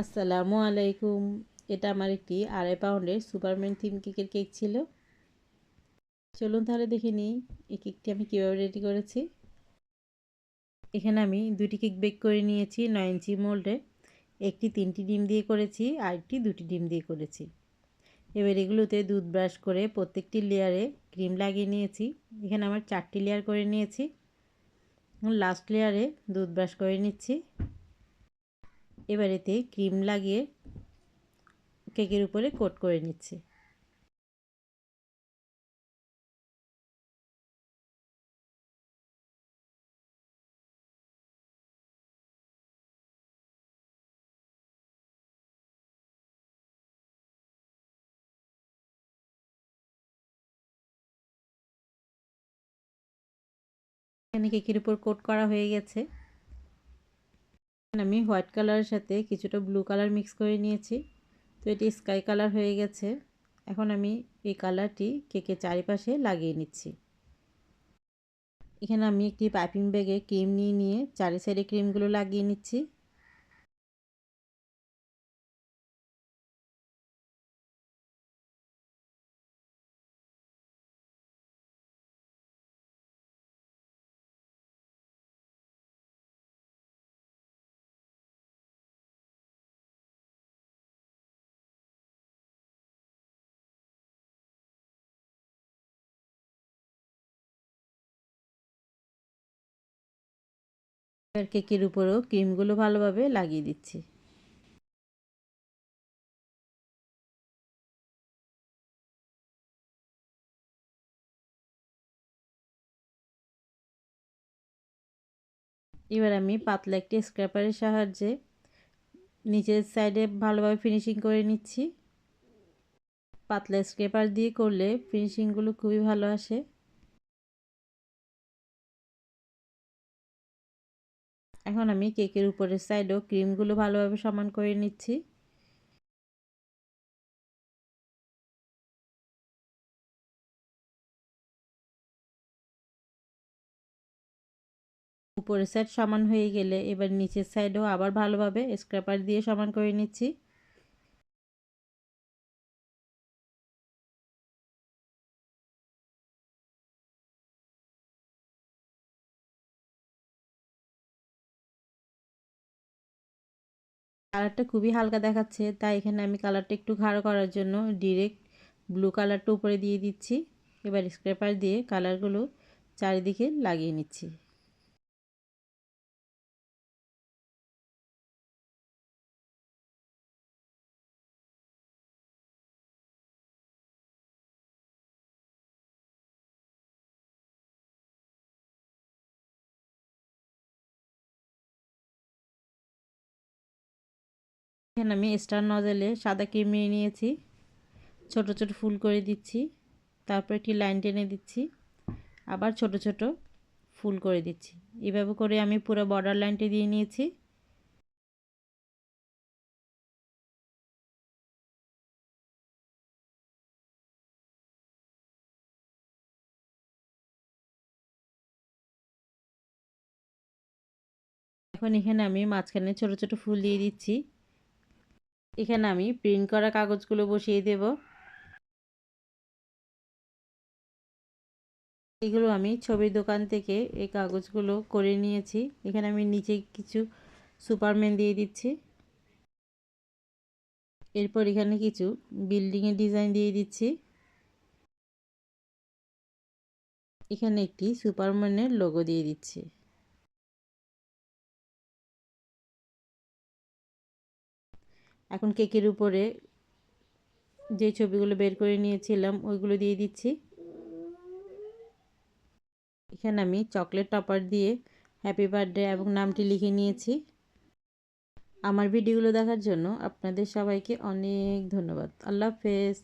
আসসালামু আলাইকুম। এটা আমার একটি আড়াই পাউন্ডের সুপারম্যান থিম কেকের কেক ছিল। চলুন তাহলে দেখে নিই এই কেকটি আমি কীভাবে রেডি করেছি। এখানে আমি দুটি কেক বেক করে নিয়েছি, নয় ইঞ্চি মোল্ডে। একটি তিনটি ডিম দিয়ে করেছি, আর একটি দুটি ডিম দিয়ে করেছি। এবার এগুলোতে দুধ ব্রাশ করে প্রত্যেকটি লেয়ারে ক্রিম লাগিয়ে নিয়েছি। এখানে আমার চারটি লেয়ার করে নিয়েছি। লাস্ট লেয়ারে দুধ ব্রাশ করে নিচ্ছি। এবার এতে ক্রিম লাগিয়ে কেকের উপরে কোট করে নিচ্ছি। এখানে কেকের উপর কোট করা হয়ে গেছে। আমি হোয়াইট কালারের সাথে কিছুটা ব্লু কালার মিক্স করে নিয়েছি। তো এটি স্কাই কালার হয়ে গেছে। এখন আমি এই কালারটি কেকের চারিপাশে লাগিয়ে নিচ্ছি। এখানে আমি একটি পাইপিং ব্যাগে ক্রিম নিয়ে নিয়ে চারি সাইডে ক্রিমগুলো লাগিয়ে নিচ্ছি। এবার কেকের উপরেও ক্রিমগুলো ভালোভাবে লাগিয়ে দিচ্ছি। এবার আমি পাতলা একটি স্ক্র্যাপারের সাহায্যে নিচের সাইডে ভালোভাবে ফিনিশিং করে নিচ্ছি। পাতলা স্ক্র্যাপার দিয়ে করলে ফিনিশিংগুলো খুবই ভালো আসে। এখন আমি কেকের উপরের সাইডও ক্রিমগুলো ভালোভাবে সমান করে নিচ্ছি। উপরের সাইড সমান হয়ে গেলে এবার নিচের সাইডও আবার ভালোভাবে স্ক্র্যাপার দিয়ে সমান করে নিচ্ছি। কালারটা খুবই হালকা দেখাচ্ছে, তাই এখানে আমি কালারটা একটু ঘাড় করার জন্য ডিরেক্ট ব্লু কালারটা উপরে দিয়ে দিচ্ছি। এবার স্ক্রেপার দিয়ে কালারগুলো চারিদিকে লাগিয়ে নিচ্ছি। এখানে আমি স্টার নজেলে সাদা ক্রিম নিয়ে নিয়েছি। ছোট ছোট ফুল করে দিচ্ছি। তারপর একটি লাইন টেনে দিচ্ছি। আবার ছোট ছোট ফুল করে দিচ্ছি। এভাবে করে আমি পুরো বর্ডার লাইনটি দিয়ে নিয়েছি। এখন এখানে আমি মাঝখানে ছোট ছোট ফুল দিয়ে দিচ্ছি। এখানে আমি প্রিন্ট করা কাগজগুলো বসিয়ে দেব। এগুলো আমি ছবির দোকান থেকে এই কাগজগুলো করে নিয়েছি। এখানে আমি নিচে কিছু সুপারম্যান দিয়ে দিচ্ছি। এরপর এখানে কিছু বিল্ডিংয়ের ডিজাইন দিয়ে দিচ্ছি। এখানে একটি সুপারম্যানের লোগো দিয়ে দিচ্ছি। এখন কেকের উপরে যে ছবিগুলো বের করে নিয়েছিলাম, ওইগুলো দিয়ে দিচ্ছি। এখানে আমি চকলেট টপার দিয়ে হ্যাপি বার্থডে এবং নামটি লিখে নিয়েছি। আমার ভিডিওগুলো দেখার জন্য আপনাদের সবাইকে অনেক ধন্যবাদ। আল্লাহ হাফেজ।